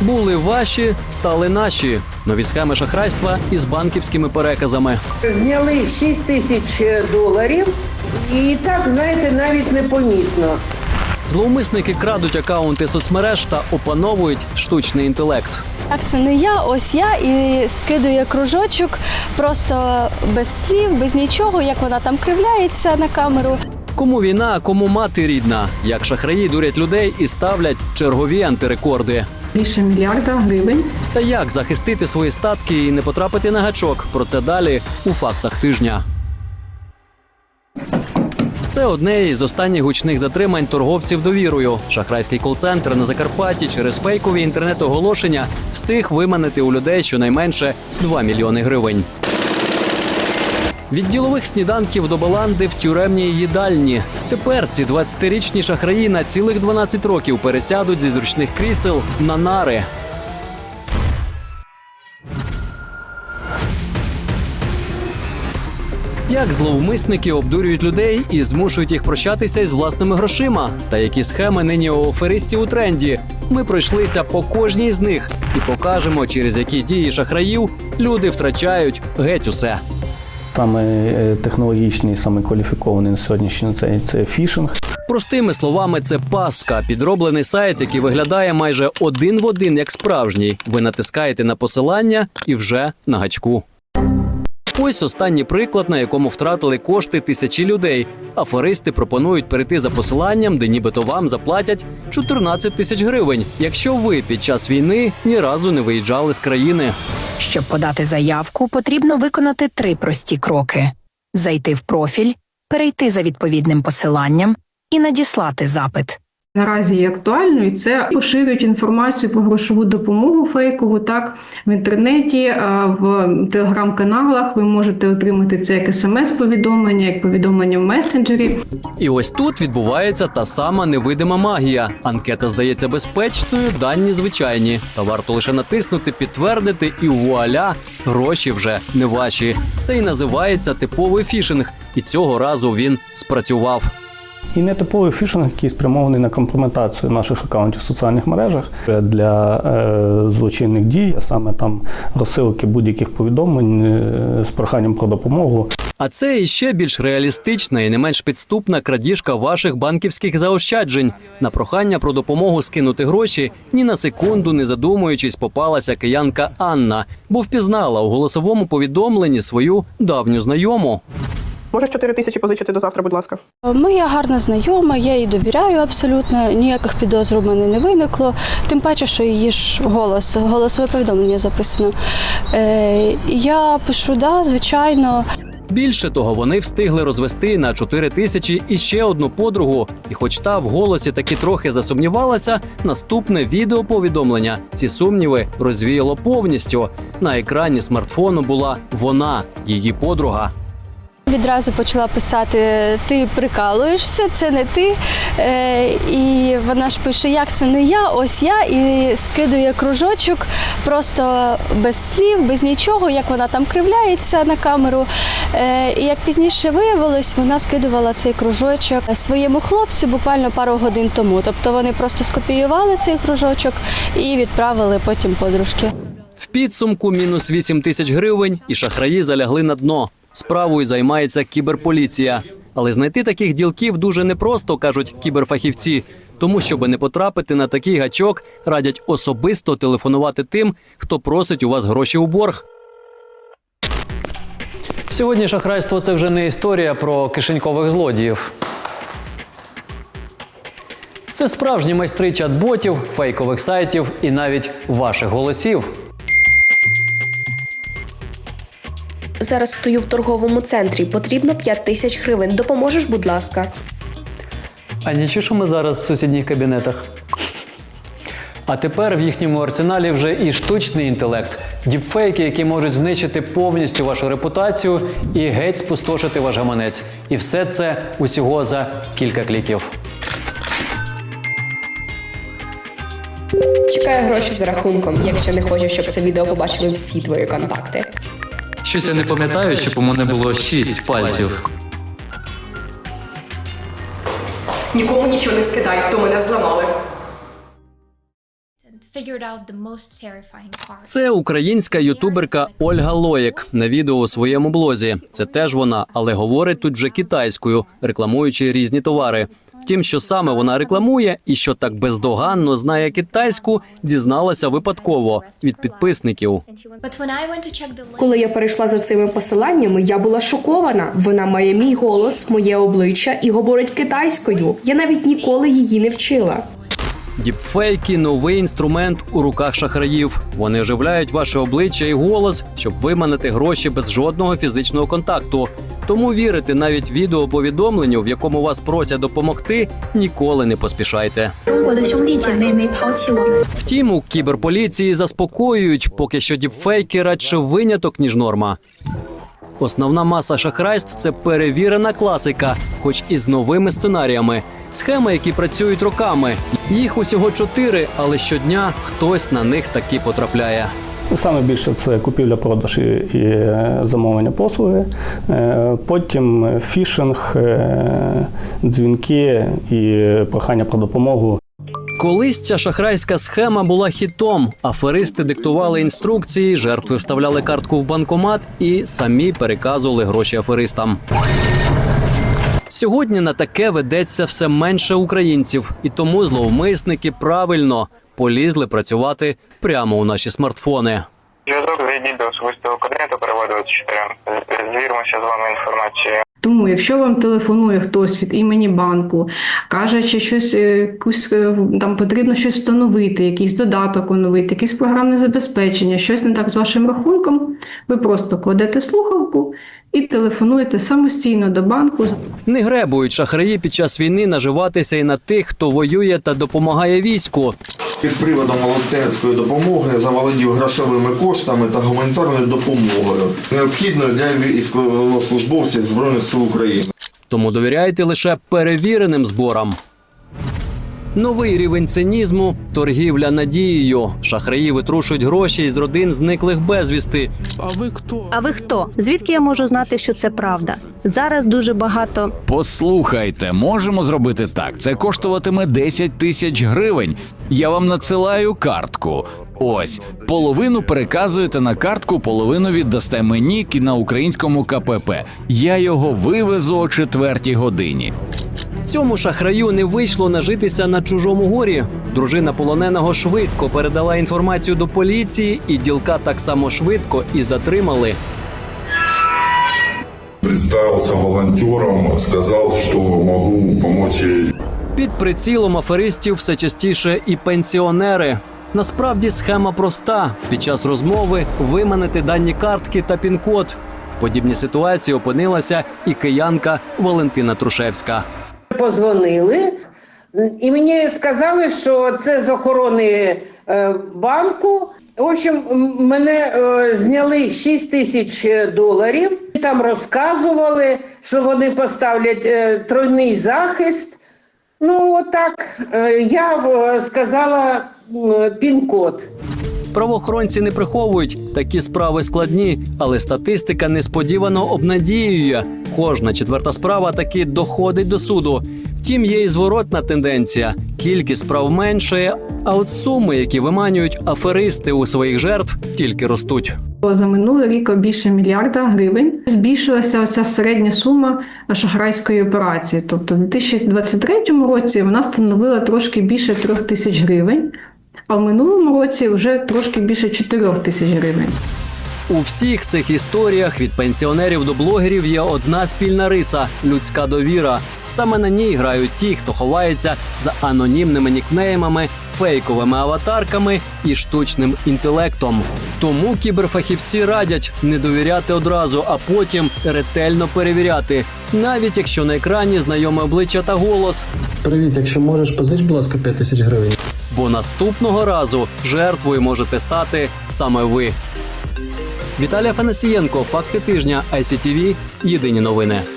Були ваші, стали наші. Нові схеми шахрайства із банківськими переказами. Зняли 6 тисяч доларів, і так, знаєте, навіть непомітно. Зловмисники крадуть акаунти соцмереж та опановують штучний інтелект. Так, це не я, ось я і скидує кружочок просто без слів, без нічого, як вона там кривляється на камеру. Кому війна, а кому мати рідна? Як шахраї дурять людей і ставлять чергові антирекорди. Більше мільярда гривень. Та як захистити свої статки і не потрапити на гачок? Про це далі у фактах тижня. Це одне із останніх гучних затримань торговців довірою. Шахрайський кол-центр на Закарпатті через фейкові інтернет-оголошення встиг виманити у людей щонайменше 2 мільйони гривень. Від ділових сніданків до баланди в тюремній їдальні. Тепер ці 20-річні шахраї на цілих 12 років пересядуть зі зручних крісел на нари. Як зловмисники обдурюють людей і змушують їх прощатися із власними грошима, та які схеми нині у аферистів у тренді. Ми пройшлися по кожній з них і покажемо, через які дії шахраїв люди втрачають геть усе. Саме е, технологічний, саме кваліфікований на сьогоднішній це, це фішинг. Простими словами, це пастка, підроблений сайт, який виглядає майже один в один як справжній. Ви натискаєте на посилання і вже на гачку. Ось останній приклад, на якому втратили кошти тисячі людей. Аферисти пропонують перейти за посиланням, де нібито вам заплатять 14 тисяч гривень, якщо ви під час війни ні разу не виїжджали з країни. Щоб подати заявку, потрібно виконати три прості кроки: зайти в профіль, перейти за відповідним посиланням і надіслати запит. Наразі є актуальною, і це поширюють інформацію про грошову допомогу фейкову. Так в інтернеті, в телеграм-каналах ви можете отримати це як смс-повідомлення, як повідомлення в месенджері. І ось тут відбувається та сама невидима магія. Анкета здається безпечною, дані звичайні. Та варто лише натиснути, підтвердити, і вуаля, гроші вже не ваші. Це і називається типовий фішинг, і цього разу він спрацював. І нетиповий фішинг, який спрямований на компрометацію наших акаунтів в соціальних мережах для е, злочинних дій, а саме там розсилки будь-яких повідомлень е, з проханням про допомогу. А це іще більш реалістична і не менш підступна крадіжка ваших банківських заощаджень. На прохання про допомогу скинути гроші ні на секунду не задумуючись, попалася киянка Анна, бо впізнала у голосовому повідомленні свою давню знайому. Може 4 тисячі позичити до завтра, будь ласка. Моя гарна знайома, я їй довіряю абсолютно, ніяких підозр у мене не виникло. Тим паче, що її ж голос, голосове повідомлення записано. Е, я пишу, да, звичайно. Більше того, вони встигли розвести на 4 тисячі і ще одну подругу. І хоч та в голосі таки трохи засумнівалася, наступне відеоповідомлення ці сумніви розвіяло повністю. На екрані смартфону була вона, її подруга. Відразу почала писати: ти прикалуєшся, це не ти. Е, і вона ж пише, як це не я, ось я, і скидує кружочок просто без слів, без нічого, як вона там кривляється на камеру. Е, і як пізніше виявилось, вона скидувала цей кружочок своєму хлопцю буквально пару годин тому. Тобто вони просто скопіювали цей кружочок і відправили потім подружки. В підсумку мінус 8 тисяч гривень, і шахраї залягли на дно. Справою займається кіберполіція. Але знайти таких ділків дуже непросто, кажуть кіберфахівці. Тому, щоб не потрапити на такий гачок, радять особисто телефонувати тим, хто просить у вас гроші у борг. Сьогодні шахрайство це вже не історія про кишенькових злодіїв. Це справжні майстри чат-ботів, фейкових сайтів і навіть ваших голосів. Зараз стою в торговому центрі. Потрібно 5 тисяч гривень. Допоможеш, будь ласка. А нічого, що ми зараз в сусідніх кабінетах. А тепер в їхньому арсеналі вже і штучний інтелект, діпфейки, які можуть знищити повністю вашу репутацію і геть спустошити ваш гаманець. І все це усього за кілька кліків. Чекаю гроші за рахунком, якщо не хочеш, щоб це відео побачили всі твої контакти. Щось я не пам'ятаю, щоб у мене було шість пальців. Нікому нічого не скидай, то мене part. Це українська ютуберка Ольга Лоєк на відео у своєму блозі. Це теж вона, але говорить тут вже китайською, рекламуючи різні товари. Втім, що саме вона рекламує і що так бездоганно знає китайську, дізналася випадково від підписників. Коли я перейшла за цими посиланнями, я була шокована. Вона має мій голос, моє обличчя і говорить китайською. Я навіть ніколи її не вчила. Діпфейки новий інструмент у руках шахраїв. Вони оживляють ваше обличчя і голос, щоб виманити гроші без жодного фізичного контакту. Тому вірити навіть відеоповідомленню, в якому вас просять допомогти, ніколи не поспішайте. Втім, у кіберполіції заспокоюють, поки що діпфейки радше виняток ніж норма. Основна маса шахрайств це перевірена класика, хоч і з новими сценаріями. Схеми, які працюють роками. Їх усього чотири, але щодня хтось на них таки потрапляє. Саме більше це купівля-продаж і, і е, замовлення послуги, Е, потім фішинг, е, дзвінки і прохання про допомогу. Колись ця шахрайська схема була хітом. Аферисти диктували інструкції, жертви вставляли картку в банкомат і самі переказували гроші аферистам. Сьогодні на таке ведеться все менше українців, і тому зловмисники правильно полізли працювати прямо у наші смартфони. Зв'язок зайдіть до особистого кабінету переводу 24. Звіримося з вами інформацією. Тому, якщо вам телефонує хтось від імені банку, каже, чи щось е, якусь е, там потрібно щось встановити, якийсь додаток оновити, якесь програмне забезпечення, щось не так з вашим рахунком, ви просто кладете слухавку і телефонуєте самостійно до банку. Не гребують шахраї під час війни наживатися і на тих, хто воює та допомагає війську. Під приводом волонтерської допомоги заволодів грошовими коштами та гуманітарною допомогою, необхідною для військовослужбовців Збройних сил України. Тому довіряйте лише перевіреним зборам. Новий рівень цинізму торгівля надією. Шахраї витрушують гроші із родин зниклих безвісти. А ви хто? Звідки я можу знати, що це правда? Зараз дуже багато. Послухайте, можемо зробити так. Це коштуватиме 10 тисяч гривень. Я вам надсилаю картку. Ось половину переказуєте на картку, половину віддасте мені кі- на українському КПП. Я його вивезу о четвертій годині. Цьому шахраю не вийшло нажитися на чужому горі. Дружина полоненого швидко передала інформацію до поліції, і ділка так само швидко і затримали. Представився волонтером, сказав, що можу допомогти їй. Під прицілом аферистів все частіше і пенсіонери. Насправді схема проста: під час розмови виманити дані картки та пін-код. В подібній ситуації опинилася і киянка Валентина Трушевська. Позвонили, і мені сказали, що це з охорони е, банку. В общем, мене е, зняли 6 тисяч доларів. Там розказували, що вони поставлять е, тройний захист. Ну, отак, е, я е, сказала пін-код. Правоохоронці не приховують такі справи складні, але статистика несподівано обнадіює. Кожна четверта справа таки доходить до суду. Втім, є і зворотна тенденція. Кількість справ меншає, а от суми, які виманюють аферисти у своїх жертв, тільки ростуть. За минулий рік більше мільярда гривень збільшилася оця середня сума шахрайської операції. Тобто, в 2023 році вона становила трошки більше трьох тисяч гривень, а в минулому році вже трошки більше 4 тисяч гривень. У всіх цих історіях від пенсіонерів до блогерів є одна спільна риса людська довіра. Саме на ній грають ті, хто ховається за анонімними нікнеймами, фейковими аватарками і штучним інтелектом. Тому кіберфахівці радять не довіряти одразу, а потім ретельно перевіряти, навіть якщо на екрані знайоме обличчя та голос. Привіт, якщо можеш, позич, будь ласка, 5 тисяч гривень. Бо наступного разу жертвою можете стати саме ви. Віталій Фанасієнко, факти тижня ICTV, Єдині новини.